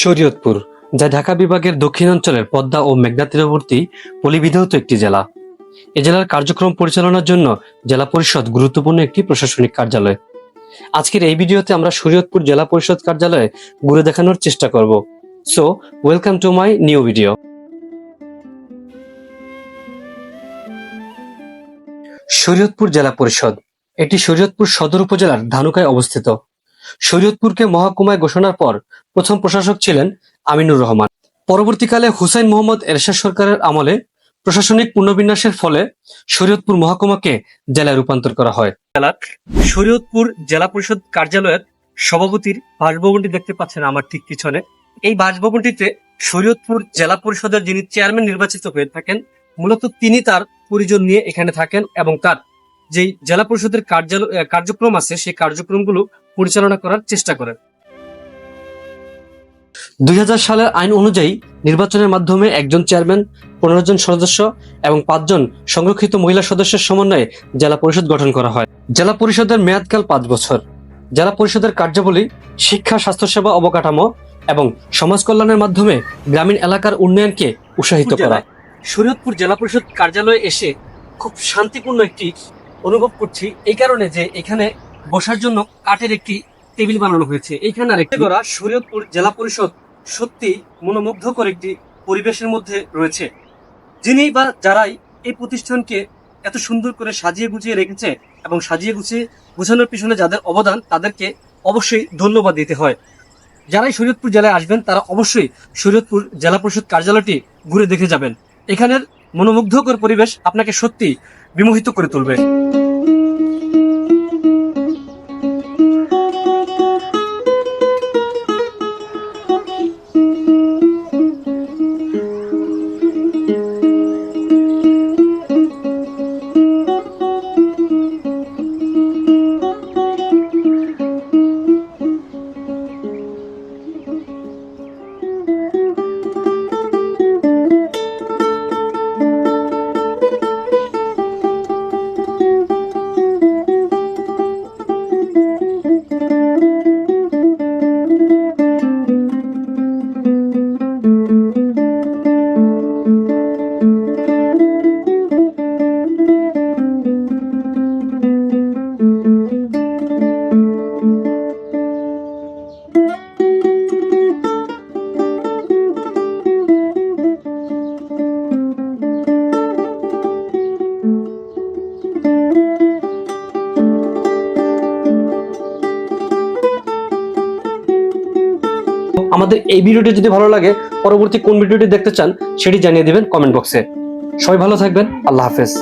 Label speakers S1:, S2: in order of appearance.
S1: শরীয়তপুর, যা ঢাকা বিভাগের দক্ষিণাঞ্চলের পদ্মা ও মেঘনা তীরবর্তী পলিবিধানত একটি জেলা। এ জেলার কার্যক্রম পরিচালনার জন্য জেলা পরিষদ গুরুত্বপূর্ণ একটি প্রশাসনিক কার্যালয়। আজকের এই ভিডিওতে আমরা শরীয়তপুর জেলা পরিষদ কার্যালয়ে ঘুরে দেখানোর চেষ্টা করব। So, welcome to my new video. Shariatpur জেলা পরিষদ, এটি শরীয়তপুর সদর উপজেলার ধানুকায় অবস্থিত। শরীয়তপুরকে মহকুমায় ঘোষণার পর প্রথম প্রশাসক ছিলেন আমিনুর রহমান। পরবর্তীকালে হুসাইন মোহাম্মদ এরশাদ সরকারের আমলে প্রশাসনিক পুনর্বিন্যাসের ফলে শরীয়তপুর মহকুমাকে জেলায় রূপান্তর করা হয়। জেলার শরীয়তপুর জেলা পরিষদ কার্যালয়ের সভাপতির বাসভবনটি দেখতে পাচ্ছেন আমার ঠিক পিছনে। এই বাসভবনটিতে শরীয়তপুর জেলা পরিষদের যিনি চেয়ারম্যান নির্বাচিত হয়ে থাকেন, মূলত তিনি তার পরিজন নিয়ে এখানে থাকেন এবং তার যেই জেলা পরিষদের কার্যালয় কার্যক্রম আছে, সেই কার্যক্রমগুলো পরিচালনা করার চেষ্টা করেন দুই সালের আইন অনুযায়ী নির্বাচনের মাধ্যমে একজন চেয়ারম্যান পনেরো জন সদস্য এবং পাঁচজন সংরক্ষিত মহিলা সদস্যের সমন্বয়ে জেলা পরিষদ গঠন করা হয়। জেলা পরিষদের মেয়াদকাল পাঁচ বছর। জেলা পরিষদের কার্যাবলী শিক্ষা স্বাস্থ্যসেবা অবকাঠামো এবং সমাজ কল্যাণের মাধ্যমে গ্রামীণ এলাকার উন্নয়নকে উৎসাহিত করা। শরীয়তপুর জেলা পরিষদ কার্যালয়ে এসে খুব শান্তিপূর্ণ একটি অনুভব করছি এই কারণে যে এখানে বসার জন্য কাঠের একটি টেবিল বানানো হয়েছে। এইখানে আরেকটি করা শরীয়তপুর জেলা পরিষদ সত্যি মনোমুগ্ধকর একটি পরিবেশের মধ্যে রয়েছে। যিনি বা যারাই এই প্রতিষ্ঠানকে এত সুন্দর করে সাজিয়ে গুছিয়ে রেখেছে এবং সাজিয়ে গুছিয়ে গুছানোর পিছনে যাদের অবদান, তাদেরকে অবশ্যই ধন্যবাদ দিতে হয়। যারাই শরীয়তপুর জেলায় আসবেন, তারা অবশ্যই শরীয়তপুর জেলা পরিষদ কার্যালয়টি ঘুরে দেখে যাবেন। এখানের মনোমুগ্ধকর পরিবেশ আপনাকে সত্যি বিমোহিত করে তুলবে। আমাদের এই ভিডিওটি যদি ভালো লাগে, পরবর্তী কোন ভিডিওটি দেখতে চান, সেটি জানিয়ে দিবেন কমেন্ট বক্সে। সবাই ভালো থাকবেন, আল্লাহ হাফেজ।